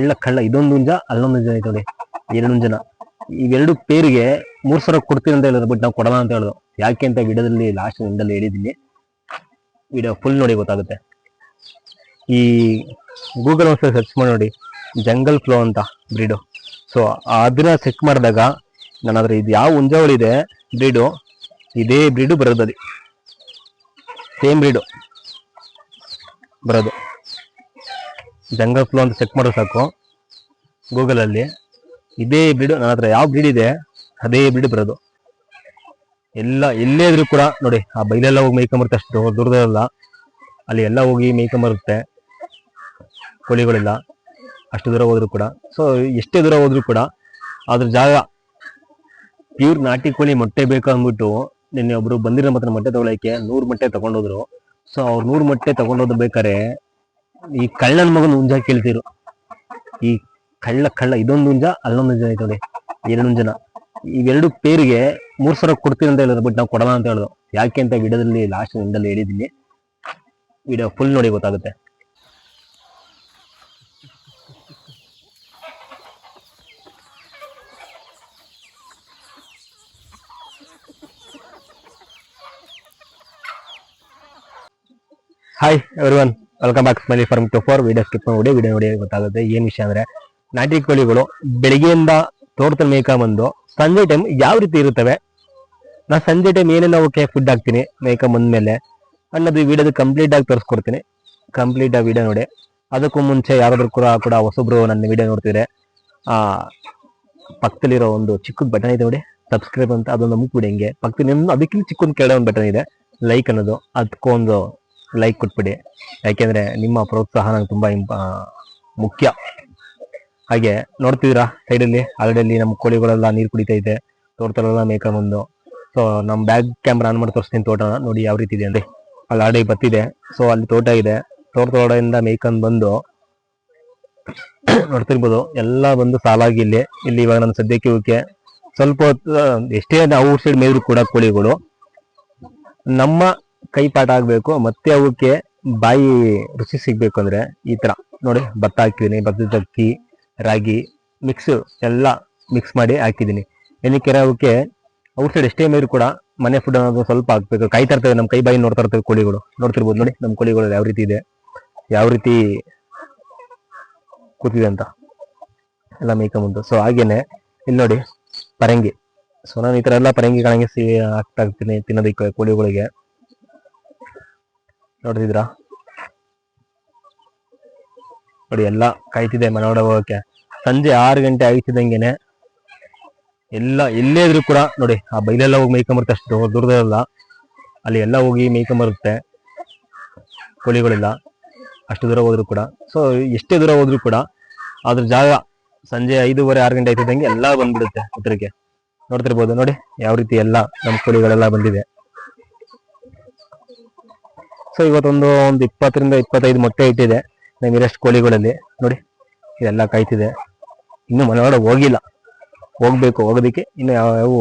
ಕಳ್ಳ ಕಳ್ಳ, ಇದೊಂದು ಹುಂಜ, ಅಲ್ಲೊಂದು ಹುಂಜ ಐತೆ ನೋಡಿ. ಎರಡು ಹುಂಜನ. ಇವೆರಡು ಪೇರಿಗೆ ಮೂರ್ ಸಾವಿರ ಕೊಡ್ತೀನಿ ಅಂತ ಹೇಳಿದ್ರು, ಬಟ್ ನಾವು ಕೊಡಲ್ಲ ಅಂತ ಹೇಳೋದು ಯಾಕೆ ಅಂತ ವಿಡಿಯೋದಲ್ಲಿ ಲಾಸ್ಟ್ ಎಂಡಲ್ಲಿ ಹೇಳಿದ್ದೀನಿ. ವಿಡಿಯೋ ಫುಲ್ ನೋಡಿ ಗೊತ್ತಾಗುತ್ತೆ. ಈ ಗೂಗಲ್ ಒಂದ್ಸಲ ಸರ್ಚ್ ಮಾಡಿ ನೋಡಿ. ಜಂಗಲ್ ಫ್ಲೋ ಅಂತ ಬ್ರೀಡು ಸೊ ಅದನ್ನ ಚೆಕ್ ಮಾಡಿದಾಗ ನಾನಾದ್ರೆ ಇದು ಯಾವ ಹುಂಜಾವಳಿದೆ ಬ್ರೀಡು ಇದೇ ಬ್ರೀಡು ಬರೋದು ಸೇಮ್ ಬ್ರೀಡು ಬರೋದು. ಜಂಗಲ್ ಫ್ಲೋ ಅಂತ ಚೆಕ್ ಮಾಡೋ ಸಾಕು. ಗೂಗಲಲ್ಲಿ ಇದೇ ಬ್ರೀಡು ನನ್ನ ಹತ್ರ ಯಾವ ಬ್ರೀಡ್ ಇದೆ, ಅದೇ ಬ್ರೀಡ್ ಬರೋದು. ಎಲ್ಲ ಎಲ್ಲೇ ಇದ್ರೂ ಕೂಡ ನೋಡಿ, ಆ ಬೈಲೆಲ್ಲ ಹೋಗಿ ಮೇಯ್ಕೊಂಬರುತ್ತೆ ಅಷ್ಟು ದೂರದಲ್ಲ ಅಲ್ಲಿ ಎಲ್ಲ ಹೋಗಿ ಮೇಯ್ಕೊಂಬರುತ್ತೆ ಕೋಳಿಗಳೆಲ್ಲ. ಅಷ್ಟು ದೂರ ಹೋದ್ರು ಕೂಡ. ಸೊ ಎಷ್ಟೇ ದೂರ ಹೋದ್ರು ಕೂಡ ಅದ್ರ ಜಾಗ ಪ್ಯೂರ್ ನಾಟಿ ಕೋಳಿ ಮೊಟ್ಟೆ ಬೇಕು ಅಂದ್ಬಿಟ್ಟು ನಿನ್ನೆ ಒಬ್ರು ಬಂದಿರೋ ಮಾತ್ರ ಮೊಟ್ಟೆ ತಗೊಳಕ್ಕೆ ನೂರು ಮೊಟ್ಟೆ ತಗೊಂಡೋದ್ರು. ಸೊ ಅವ್ರು ನೂರು ಮೊಟ್ಟೆ ತಗೊಂಡೋದ್ ಬೇಕಾರೆ ಈ ಕಳ್ಳನ ಮಗನ ಹುಂಜ ಕೇಳ್ತಿರು ಈ ಕಳ್ಳ ಕಳ್ಳ ಇದೊಂದು ಹುಂಜ, ಅಲ್ಲೊಂದು ಹುಂಜ ಐತೆ ಎರಡು ಹುಂಜನ. ಇವೆರಡು ಪೇರಿಗೆ ಮೂರ್ ಸಾವಿರ ಕೊಡ್ತೀನಿ ಅಂತ ಹೇಳಿದ್ರು, ಬಟ್ ನಾವು ಕೊಡಲ್ಲ ಅಂತ ಹೇಳಿದ್ರು. ಯಾಕೆ ಅಂತ ವಿಡಿಯೋದಲ್ಲಿ ಲಾಸ್ಟ್ ಎಂಡಲ್ಲಿ ಹೇಳಿದ್ದೀನಿ. ವಿಡಿಯೋ ಫುಲ್ ನೋಡಿ ಗೊತ್ತಾಗುತ್ತೆ. Hi everyone welcome back Smiley farm to four video skip ನೋಡಿ ವಿಡಿಯೋ ನೋಡಿ ಗೊತ್ತಾಗುತ್ತೆ ಏನ್ ವಿಷಯ ಅಂದ್ರೆ ನಾಟಿ ಕೋಳಿಗಳು ಬೆಳಿಗ್ಗೆಯಿಂದ ತೋಟದಲ್ಲಿ ಮೇಕ ಬಂದು ಸಂಜೆ ಟೈಮ್ ಯಾವ ರೀತಿ ಇರುತ್ತವೆ? ನಾ ಸಂಜೆ ಟೈಮ್ ಏನೇನು ಅವಕ್ಕೆ ಫುಡ್ ಹಾಕ್ತೀನಿ ಮೇಯ್ಕ ಬಂದ್ಮೇಲೆ ಅನ್ನೋದು ವಿಡಿಯೋದ ಕಂಪ್ಲೀಟ್ ಆಗಿ ತೋರಿಸ್ಕೊಡ್ತೀನಿ. ಕಂಪ್ಲೀಟ್ ಆಗಿ ವಿಡಿಯೋ ನೋಡಿ. ಅದಕ್ಕೂ ಮುಂಚೆ ಯಾರಾದ್ರೂ ಕೂಡ ಕೂಡ ಹೊಸಬ್ರು ನನ್ನ ವಿಡಿಯೋ ನೋಡ್ತಿದ್ರೆ, ಆ, ಪಕ್ಕದಲ್ಲಿರೋ ಒಂದು ಚಿಕ್ಕದ ಬಟನ್ ಇದೆ ನೋಡಿ ಸಬ್ಸ್ಕ್ರೈಬ್ ಅಂತ ಅದೊಂದು ಮುಗ್ಬಿಡಿ ಹಿಂಗೆ. ಪಕ್ಕದಲ್ಲಿ ಅದಕ್ಕಿಂತ ಚಿಕ್ಕೊಂದು ಕೆಳಗೆ ಒಂದು ಬಟನ್ ಇದೆ ಲೈಕ್ ಅನ್ನೋದು. ಅದಕ್ಕೊಂದು ಲೈಕ್ ಕೊಟ್ಬಿಡಿ. ಯಾಕೆಂದ್ರೆ ನಿಮ್ಮ ಪ್ರೋತ್ಸಾಹ ನಂಗೆ ತುಂಬಾ ಇಂಪ ಮುಖ್ಯ. ಹಾಗೆ ನೋಡ್ತಿದ್ದೀರಾ ಸೈಡಲ್ಲಿ ಆಲ್ರೆಡಿ ನಮ್ಮ ಕೋಳಿಗಳೆಲ್ಲ ನೀರು ಕುಡಿತಾ ಇದೆ. ತೋಟದಲ್ಲೆಲ್ಲ ಬಂದು. ಸೊ ನಮ್ಮ ಬ್ಯಾಗ್ ಕ್ಯಾಮ್ರಾ ಆನ್ ಮಾಡಿ ತೋರಿಸ್ತೀನಿ ತೋಟನ ನೋಡಿ ಯಾವ ರೀತಿ ಇದೆ ಅಂದ್ರೆ ಅಲ್ಲಿ ಆಲ್ರೆಡಿ ಬತ್ತಿದೆ. ಸೊ ಅಲ್ಲಿ ತೋಟ ಇದೆ. ತೋಟದೊಳಗಿಂದ ಮೇಕನ್ ಬಂದು ನೋಡ್ತಿರ್ಬೋದು. ಎಲ್ಲ ಬಂದು ಸಾಲಾಗಿ ಇಲ್ಲಿ. ಇಲ್ಲಿ ಇವಾಗ ನಾನು ಸದ್ಯಕ್ಕೆ ಇವಕ್ಕೆ ಸ್ವಲ್ಪ ಎಷ್ಟೇ ಔಟ್ ಸೈಡ್ ಮೇಯ್ರು ಕೂಡ ಕೋಳಿಗಳು, ನಮ್ಮ ಕೈ ಪಾಠ ಆಗ್ಬೇಕು, ಮತ್ತೆ ಅವಕ್ಕೆ ಬಾಯಿ ರುಚಿ ಸಿಗ್ಬೇಕು ಅಂದ್ರೆ ಈ ತರ. ನೋಡಿ, ಭತ್ತ ಹಾಕಿದೀನಿ ಭತ್ತದ ಅಕ್ಕಿ, ರಾಗಿ ಮಿಕ್ಸ್ ಎಲ್ಲ ಮಿಕ್ಸ್ ಮಾಡಿ ಹಾಕಿದ್ದೀನಿ. ಏನಕ್ಕೆ ಅವಕ್ಕೆ ಔಟ್ಸೈಡ್ ಎಷ್ಟೇ ಮೇರು ಕೂಡ ಮನೆ ಫುಡ್ ಅನ್ನೋದು ಸ್ವಲ್ಪ ಹಾಕ್ಬೇಕು. ಕೈ ಇರ್ತವೆ ನಮ್ಮ ಕೈ ಬಾಯಿ ನೋಡ್ತಾ ಇರ್ತವೆ ಕೋಳಿಗಳು. ನೋಡ್ತಿರ್ಬೋದು ನೋಡಿ ನಮ್ಮ ಕೋಳಿಗಳು ಯಾವ ರೀತಿ ಇದೆ, ಯಾವ ರೀತಿ ಕೂತಿದೆ ಅಂತ. ಎಲ್ಲ ಮೇಯ್ಕೊಂಬಂದು ಸೊ ಹಾಗೇನೆ ಇಲ್ಲಿ ನೋಡಿ, ಪರಂಗಿ. ಸೊ ನಾನು ಈ ತರ ಎಲ್ಲ ಪರಂಗಿ ಕಣಂಗಿ ಸಿ ಹಾಕ್ತಾ ಇರ್ತೀನಿ ತಿನ್ನೋದಕ್ಕೆ ಕೋಳಿಗಳಿಗೆ. ನೋಡ್ತಿದ್ರಾ ನೋಡಿ, ಎಲ್ಲ ಕಾಯ್ತಿದೆ ಮನೋಡ ಹೋಗೋಕೆ ಹೋಗಕ್ಕೆ ಸಂಜೆ ಆರು ಗಂಟೆ ಆಯ್ತಿದಂಗೆನೆ ಎಲ್ಲ, ಎಲ್ಲೇ ಇದ್ರೂ ಕೂಡ, ನೋಡಿ, ಆ ಬೈಲೆಲ್ಲ ಹೋಗಿ ಮೇಯ್ಕೊಂಬರುತ್ತೆ ಅಷ್ಟು ದೂರ- ದೂರದಲ್ಲ ಅಲ್ಲಿ ಎಲ್ಲ ಹೋಗಿ ಮೇಯ್ಕೊಂಬರುತ್ತೆ ಕೋಳಿಗಳೆಲ್ಲ. ಅಷ್ಟು ದೂರ ಹೋದ್ರು ಕೂಡ. ಸೊ ಎಷ್ಟೇ ದೂರ ಹೋದ್ರು ಕೂಡ ಅದ್ರ ಜಾಗ ಸಂಜೆ ಐದೂವರೆ, ಆರು ಗಂಟೆ ಆಯ್ತಿದ್ದಂಗೆ ಎಲ್ಲ ಬಂದ್ಬಿಡುತ್ತೆ ಉತ್ತರಕ್ಕೆ ನೋಡ್ತಿರ್ಬೋದು, ನೋಡಿ, ಯಾವ ರೀತಿ ಎಲ್ಲ ನಮ್ಮ ಕೋಳಿಗಳೆಲ್ಲ ಬಂದಿದೆ. ಸೊ ಇವತ್ತೊಂದು ಒಂದು ಇಪ್ಪತ್ತರಿಂದ ಇಪ್ಪತ್ತೈದು ಮೊಟ್ಟೆ ಇಟ್ಟಿದೆ ನಮ್ಮ ಕೋಳಿಗಳಲ್ಲಿ ನೋಡಿ, ಇದೆಲ್ಲ ಕಾಯ್ತಿದೆ. ಇನ್ನು ಮನೆಯೊಳಗೆ ಹೋಗಿಲ್ಲ. ಹೋಗ್ಬೇಕು, ಹೋಗೋದಕ್ಕೆ ಇನ್ನು ಯಾವ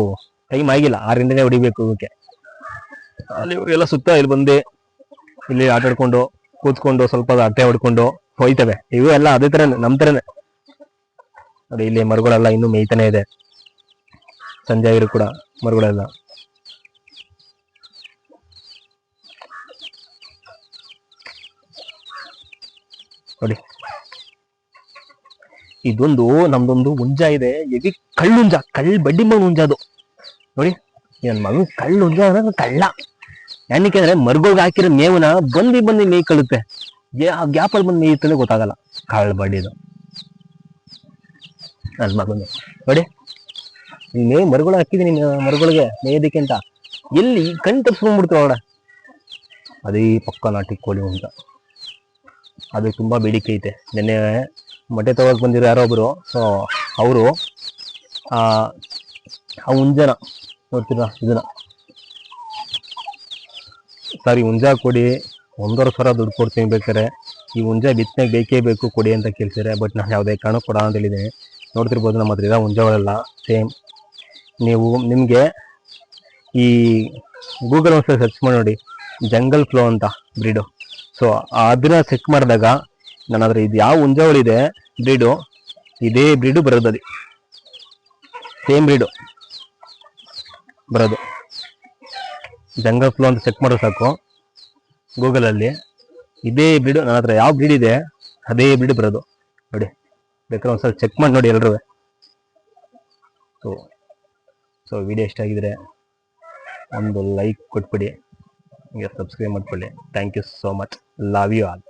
ಟೈಮ್ ಆಗಿಲ್ಲ. ಆರಿಂದನೇ ಗಂಟೆನೇ ಹೊಡಿಬೇಕು ಇವಕ್ಕೆ. ಅಲ್ಲಿ ಎಲ್ಲ ಸುತ್ತ ಇಲ್ಲಿ ಬಂದು ಇಲ್ಲಿ ಆಟ ಆಡ್ಕೊಂಡು, ಕೂತ್ಕೊಂಡು, ಸ್ವಲ್ಪ ಅಟ್ಟೆ ಹೊಡ್ಕೊಂಡು ಹೋಯ್ತವೆ. ಇವು ಎಲ್ಲ ಅದೇ ತರ ನಮ್ಮ ಥರನೇ ನೋಡಿ, ಇಲ್ಲಿ ಮರಗಳೆಲ್ಲ ಇನ್ನೂ ಮೇಯ್ತಾನೆ ಇದೆ. ಸಂಜೆ ಆಗಿರೋ ಕೂಡ ಮರಗಳೆಲ್ಲ. ನೋಡಿ. ಇದೊಂದು ನಮ್ದೊಂದು ಹುಂಜ ಇದೆ. ಎಗಿ ಕಳ್ಳುಂಜ ಕಳ್ಳ ಬಡ್ಡಿ ಮಗನ ಹುಂಜ ಅದು. ನೋಡಿ ನನ್ ಮಗು ಕಳ್ಳು ಹುಂಜ ಅಂದ್ರೆ ಕಳ್ಳ. ಅಂದ್ರೆ ಮರ್ಗೋಗ್ ಹಾಕಿರೋ ಮೇವನ ಬಂದಿ ಬಂದಿ ಮೇಯ್ ಕಳುತ್ತೆ. ಆ ಗ್ಯಾಪ್ ಅಲ್ಲಿ ಬಂದು ಮೇಯುತ್ತೆ ಗೊತ್ತಾಗಲ್ಲ. ಕಳ್ಳ ಬಡ್ಡಿದು. ನನ್ ಮಗು ನೋಡಿ ಮೇ ಮರುಗಳು ಹಾಕಿದೀನಿ ಮರುಗಳಿಗೆ ಮೇಯೋದಕ್ಕೆ ಅಂತ. ಎಲ್ಲಿ ಕಣ್ ತಪ್ಸ್ಕೊಂಡ್ಬಿಡ್ತು ಅವಡ ಅದೇ ಪಕ್ಕ ನಾಟಿ ಕೋಳಿ ಅಂತ ಅದು ತುಂಬ ಬೇಡಿಕೆ ಐತೆ. ನಿನ್ನೆ ಮೊಟ್ಟೆ ತಗೋಕ್ ಬಂದಿರೋ ಯಾರೋ ಒಬ್ರು ಸೊ ಅವರು, ಆ ಹುಂಜನ ನೋಡ್ತೀರಾ ಇದನ್ನ? ಸರ್ ಈ ಹುಂಜ ಕೊಡಿ. ಒಂದೂವರೆ ಸಾವಿರ ದುಡ್ಡು ಕೊಡ್ತೀನಿ ಬೇಕಾರೆ ಈ ಹುಂಜ ಬಿತ್ತನೆಗೆ ಬೇಕೇ ಬೇಕು, ಕೊಡಿ ಅಂತ ಕೇಳ್ತಾರೆ ಬಟ್ ನಾನು ಯಾವುದೇ ಕಾರಣ ಕೊಡ ಅಂತ ಹೇಳಿದ್ದೀನಿ. ನೋಡ್ತಿರ್ಬೋದು ನಮ್ಮ ಹತ್ರ ಇರೋ ಹುಂಜಗಳೆಲ್ಲ ಸೇಮ್ ನೀವು ನಿಮಗೆ ಈ ಗೂಗಲ್ ಒಂದ್ಸಲ ಸರ್ಚ್ ಮಾಡಿ ನೋಡಿ ಜಂಗಲ್ ಫ್ಲೋ ಅಂತ ಬ್ರೀಡು. ಸೊ ಅದನ್ನ ಚೆಕ್ ಮಾಡಿದಾಗ ನಾನು ಹತ್ರ ಇದು ಯಾವ ಹುಂಜಗಳಿದೆ ಬ್ರೀಡು. ಇದೇ ಬ್ರೀಡು ಬರೋದು ಅದು ಸೇಮ್ ಬ್ರೀಡು ಬರೋದು. ಜಂಗಲ್ ಫ್ಲೋ ಅಂತ ಚೆಕ್ ಮಾಡೋ ಸಾಕು. ಗೂಗಲಲ್ಲಿ ಇದೇ ಬ್ರೀಡು ನನ್ನ ಹತ್ರ ಯಾವ ಬ್ರೀಡ್ ಇದೆ? ಅದೇ ಬ್ರೀಡ್ ಬರೋದು. ನೋಡಿ, ಬೇಕಾದ್ರೆ ಒಂದ್ಸಲ ಚೆಕ್ ಮಾಡಿ ನೋಡಿ ಎಲ್ಲರೂ ಸೊ ಸೊ ವಿಡಿಯೋ ಇಷ್ಟ ಆಗಿದ್ರೆ ಒಂದು ಲೈಕ್ ಕೊಟ್ಬಿಡಿ. ಹಂಗೆ ಸಬ್ಸ್ಕ್ರೈಬ್ ಮಾಡ್ಕೊಳ್ಳಿ thank you so much love you all